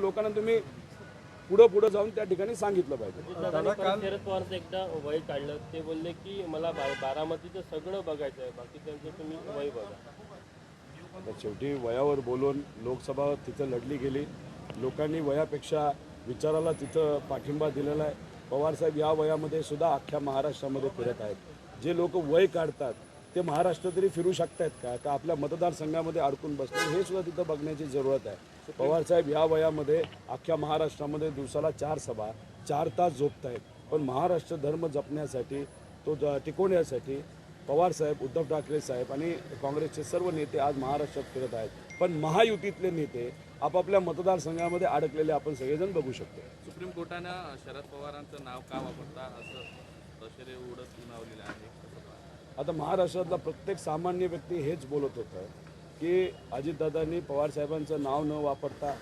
लोकांना तुम्ही पुढं पुढं जाऊन त्या ठिकाणी सांगितलं पाहिजे. पवारचं एकदा वय काढलं ते बोलले की मला बा- बारामतीचं सगळं बघायचं आहे बाकी त्यांचं तुम्ही वय बघा. शेवटी वयावर बोलून लोकसभा तिथं लढली गेली. लोकांनी वयापेक्षा विचाराला तिथं पाठिंबा दिलेला आहे. पवारसाहेब या वयामध्ये सुद्धा अख्ख्या महाराष्ट्रामध्ये फिरत आहेत. जे लोक वय काढतात ते महाराष्ट्र तरी फिरू शकतायत का? का आपल्या मतदारसंघामध्ये अडकून बसतात हे सुद्धा तिथं बघण्याची जरूरत आहे. पवारसाहेब या वयामध्ये अख्ख्या महाराष्ट्रामध्ये दिवसाला चार सभा चार तास झोपत आहेत पण महाराष्ट्र धर्म जपण्यासाठी तो ज- टिकवण्यासाठी पवार साहेब उद्धव ठाकरे साहेब आणि काँग्रेसचे सर्व नेते आज महाराष्ट्रात फिरत आहेत. पण महायुतीतले नेते आपापल्या मतदारसंघामध्ये अडकलेले आपण सगळेजण बघू शकतो. सुप्रीम कोर्टानं शरद पवारांचं नाव का वापरता? असं आता महाराष्ट्रातला प्रत्येक सामान्य व्यक्ती हेच बोलत होतं की अजितदादांनी पवार साहेबांचं नाव न वापरता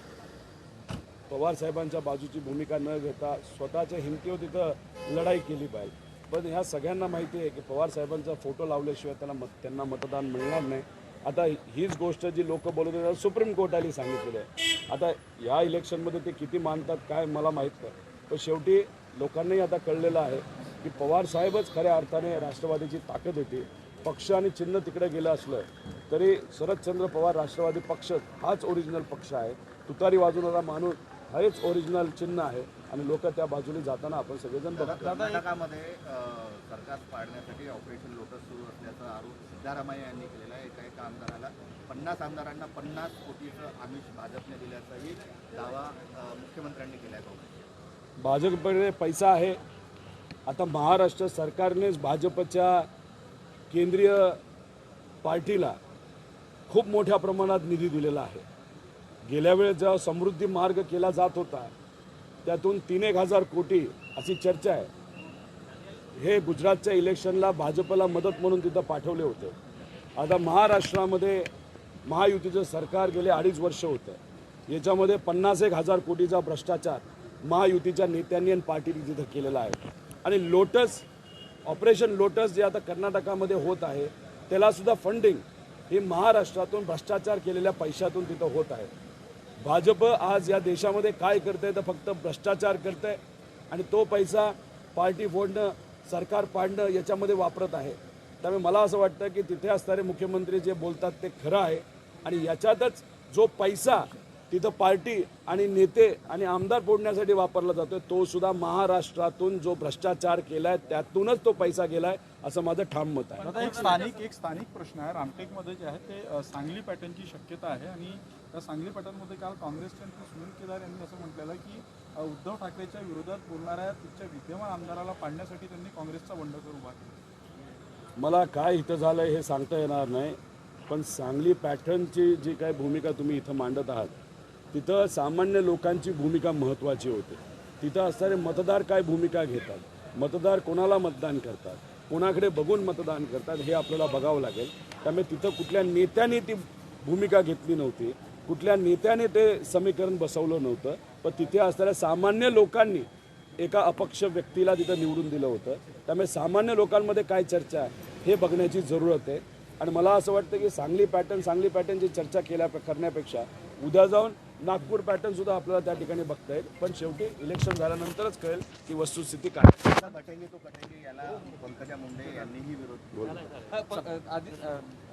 पवार साहेबांच्या बाजूची भूमिका न घेता स्वतःच्या हिमतीवर तिथं लढाई केली पाहिजे. पण ह्या सगळ्यांना माहिती आहे की पवार साहेबांचा फोटो लावल्याशिवाय त्यांना मत त्यांना मतदान मिळणार नाही. आता हीच गोष्ट जी लोक बोलत होते सुप्रीम कोर्टाने सांगितलेलं आहे. आता या इलेक्शनमध्ये ते किती मानतात काय मला माहीत नाही. पण शेवटी लोकांनाही आता कळलेलं आहे की पवार साहेबच खऱ्या अर्थाने राष्ट्रवादीची ताकद होती. पक्ष आणि चिन्ह तिकडे गेलं असलं तरी शरदचंद्र पवार राष्ट्रवादी पक्ष हाच ओरिजिनल पक्ष आहे. तुतारी वाजवणारा माणूस हेच ओरिजिनल चिन्ह आहे आणि लोक त्या बाजूने जाताना आपण सगळेजण बघतो. कर्नाटकामध्ये सरकार पाडण्यासाठी ऑपरेशन लोटस सुरू असल्याचा आरोप सिद्धरामय्या यांनी केलेला आहे एका एका आमदाराला. पन्नास आमदारांना पन्नास कोटीचं आमिष भाजपने दिल्याचाही दावा मुख्यमंत्र्यांनी केला आहे भाजपकडे पैसा आहे. आता महाराष्ट्र सरकारनेच भाजपच्या केंद्रीय पार्टीला खूप मोठ्या प्रमाणात निधी दिलेला आहे. गेल्या वेळेस जेव्हा समृद्धी मार्ग केला जात होता त्यातून तीन एक हजार कोटी अशी चर्चा आहे. हे गुजरातच्या इलेक्शनला भाजपला मदत म्हणून तिथं पाठवले होते. आता महाराष्ट्रामध्ये महायुतीचं सरकार गेले अडीच वर्ष होतं. याच्यामध्ये पन्नास एक हजार कोटीचा भ्रष्टाचार महायुतीच्या नेत्यांनी आणि पार्टीने तिथं केलेला आहे. आणि लोटस ऑपरेशन लोटस जे आता कर्नाटकामध्ये होत आहे त्यालासुद्धा फंडिंग ही महाराष्ट्रातून भ्रष्टाचार केलेल्या पैशातून तिथं होत आहे. भाजप आज या देशामध्ये काय करते तर फक्त भ्रष्टाचार करते आणि तो पैसा पार्टी फोडणं सरकार पाडणं याच्यामध्ये वापरत आहे. त्यामुळे मला असं वाटतं की तिथे असणारे मुख्यमंत्री जे बोलतात ते खरं आहे आणि याच्यातच जो पैसा तिथं पार्टी आणि नेते आणि आमदार फोडण्यासाठी वापरला जातोय. तो सुद्धा महाराष्ट्रातून जो भ्रष्टाचार केलाय त्यातूनच तो पैसा गेलाय असं माझं ठाम मत आहे. आता एक स्थानिक एक स्थानिक प्रश्न आहे. रामटेकमध्ये जे आहे ते सांगली पॅटर्नची शक्यता आहे आणि त्या सांगली पॅटर्नमध्ये काल काँग्रेसचे नेते सुनील केदार यांनी असं म्हटलेलं आहे की उद्धव ठाकरेच्या विरोधात बोलणाऱ्या तिथच्या विद्यमान आमदाराला पाडण्यासाठी त्यांनी काँग्रेसचा बंडखोर उभा केला. मला काय इथं झालं हे सांगता येणार नाही पण सांगली पॅटर्नची जी काय भूमिका तुम्ही इथं मांडत आहात तिथं सामान्य लोकांची भूमिका महत्त्वाची होते. तिथं असणारे मतदार काय भूमिका घेतात? मतदार कोणाला मतदान करतात? कोणाकडे बघून मतदान करतात हे आपल्याला बघावं लागेल. त्यामुळे तिथं कुठल्या नेत्याने ती भूमिका घेतली नव्हती. कुठल्या नेत्याने ते समीकरण बसवलं नव्हतं. पण तिथे असणाऱ्या सामान्य लोकांनी एका अपक्ष व्यक्तीला तिथं निवडून दिलं होतं. त्यामुळे सामान्य लोकांमध्ये काय चर्चा आहे हे बघण्याची जरूरत आहे. आणि मला असं वाटतं की सांगली पॅटर्न सांगली पॅटर्नची चर्चा केल्या करण्यापेक्षा उद्या जाऊन नागपूर पॅटर्न सुद्धा आपल्याला त्या ठिकाणी बघता येईल. पण शेवटी इलेक्शन झाल्यानंतरच कळेल की वस्तुस्थिती काय आहे. आता कटेंगे तो कटेंगे याला पंकजा मुंडे यांनीही विरोध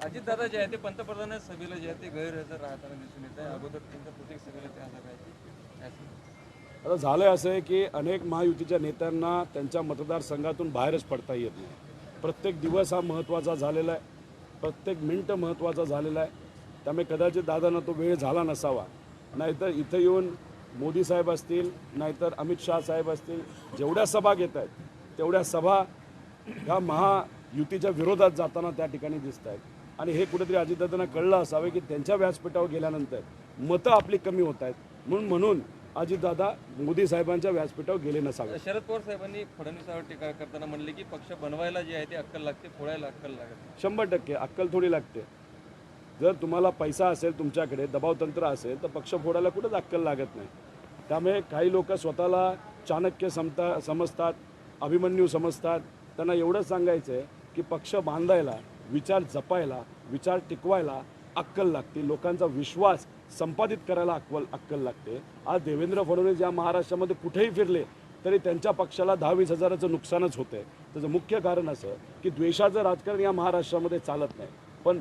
अजित दादा जे आहे ते पंतप्रधान सभेला जे आहे ते गैरहजर राहताना दिसून येत आहे. अगोदर त्यांच्या प्रत्येक सभेला ते हजर राहायचे आता झालंय असं आहे की अनेक महायुतीच्या नेत्यांना त्यांच्या मतदारसंघातून बाहेरच पडता येत नाही. प्रत्येक दिवस हा महत्त्वाचा झालेला आहे. प्रत्येक मिनटं महत्त्वाचा झालेला आहे. त्यामुळे कदाचित दादांना तो वेळ झाला नसावा. नाहीतर इथं येऊन मोदी साहेब असतील नाहीतर अमित शहा साहेब असतील जेवढ्या सभा घेत आहेत तेवढ्या सभा ह्या महायुतीच्या विरोधात जाताना त्या ठिकाणी दिसत आहेत. आणि हे कुठेतरी अजितदादांना कळलं असावे की त्यांच्या व्यासपीठावर गेल्यानंतर मतं आपली कमी होत आहेत. म्हणून म्हणून अजितदादा मोदी साहेबांच्या व्यासपीठावर गेले नसावे. शरद पवार साहेबांनी फडणवीसावर टीका करताना म्हणले की पक्ष बनवायला जे आहे ते अक्कल लागते फोडायला अक्कल लागत. शंभर टक्के अक्कल थोडी लागते. जर तुम्हाला पैसा असेल तुमच्याकडे दबावतंत्र असेल तर पक्ष फोडायला कुठंच अक्कल लागत नाही. त्यामुळे काही लोक स्वतःला चाणक्य समता समजतात अभिमन्यू समजतात. त्यांना एवढंच सांगायचं आहे की पक्ष बांधायला विचार जपायला विचार टिकवायला अक्कल लागते. लोकांचा विश्वास संपादित करायला अक्कल अक्कल लागते. आज देवेंद्र फडणवीस या महाराष्ट्रामध्ये कुठेही फिरले तरी त्यांच्या पक्षाला दहा वीस हजाराचं नुकसानच होतं आहे त्याचं मुख्य कारण असं की द्वेषाचं राजकारण या महाराष्ट्रामध्ये चालत नाही. पण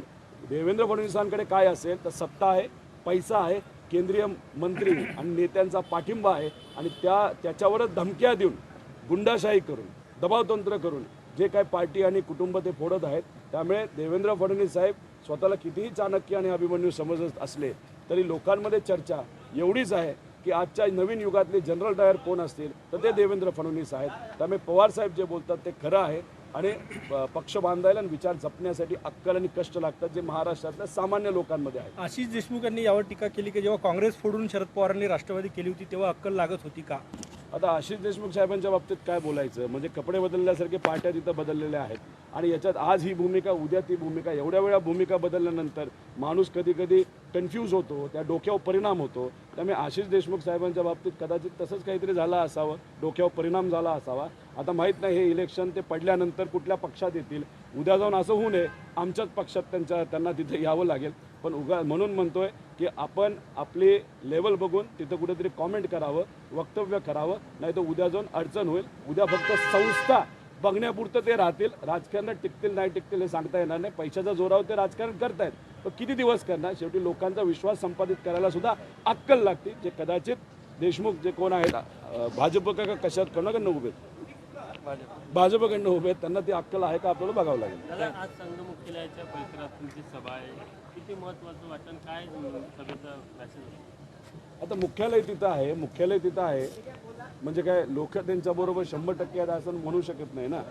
देवेंद्र फडणवीसांकडे काय असेल तर सत्ता आहे पैसा आहे केंद्रीय मंत्री आणि नेत्यांचा पाठिंबा आहे आणि त्या त्याच्यावरच धमक्या देऊन गुंडाशाही करून दबावतंत्र करून जे काय पार्टी आणि कुटुंब ते फोडत आहेत त्यामुळे देवेंद्र फडणवीस साहेब स्वतःला कितीही चाणक्य आणि अभिमन्यू समजत असले तरी लोकांमध्ये चर्चा एवढीच आहे की आजच्या नवीन युगातले जनरल डायर कोण असतील तर ते देवेंद्र फडणवीस आहेत. त्यामुळे पवार साहेब जे बोलतात ते खरं आहे. आणि पक्ष बांधायला आणि विचार जपण्यासाठी अक्कल आणि कष्ट लागतात जे महाराष्ट्रातल्या सामान्य लोकांमध्ये आहेत. आशिष देशमुख यांनी यावर टीका केली की जेव्हा काँग्रेस फोडून शरद पवारांनी राष्ट्रवादी केली होती तेव्हा अक्कल लागत होती का? आता आशिष देशमुख साहेबांच्या बाबतीत काय बोलायचं? म्हणजे कपडे बदलल्यासारखे पार्ट्या तिथं बदललेल्या आहेत. आणि याच्यात आज ही भूमिका उद्या ती भूमिका एवढ्या वेळा भूमिका बदलल्यानंतर माणूस कधी कधी कन्फ्यूज होतो त्या डोक्यावर परिणाम होतो. त्यामुळे आशिष देशमुख साहेबांच्या बाबतीत कदाचित तसंच काहीतरी झालं असावं डोक्यावर परिणाम झाला असावा. आता माहीत नाही हे इलेक्शन ते पडल्यानंतर कुठल्या पक्षात येतील? उद्या जाऊन असं होऊ नये आमच्याच पक्षात त्यांच्या त्यांना तिथे यावं लागेल. पण उगा म्हणून म्हणतोय की आपण आपली लेवल बघून तिथं कुठेतरी कॉमेंट करावं वक्तव्य करावं नाही तर उद्या जाऊन अडचण होईल. उद्या फक्त संस्था बघण्यापुरतं ते राहतील. राजकारणात टिकतील नाही टिकतील हे सांगता येणार नाही. पैशाच्या जोरावर ते राजकारण करतायत. पण किती दिवस करणार? शेवटी लोकांचा विश्वास संपादित करायला सुद्धा अक्कल लागते. जे कदाचित देशमुख जे कोण आहेत भाजप का कशात कोणाकडनं उभे भाजपकडनं उभे आहेत त्यांना ती अक्कल आहे का आपल्याला बघावं लागेल. दादा आज संघ मुख्यालयाच्या परिसरात तुमची सभा आहे किती महत्वाचं वाटतं काय सभेचा मॅसेज आता मुख्यालय तिथं आहे मुख्यालय तिथं आहे. म्हणजे काय लोक त्यांच्याबरोबर शंभर टक्के आहेत असं म्हणू शकत नाही ना.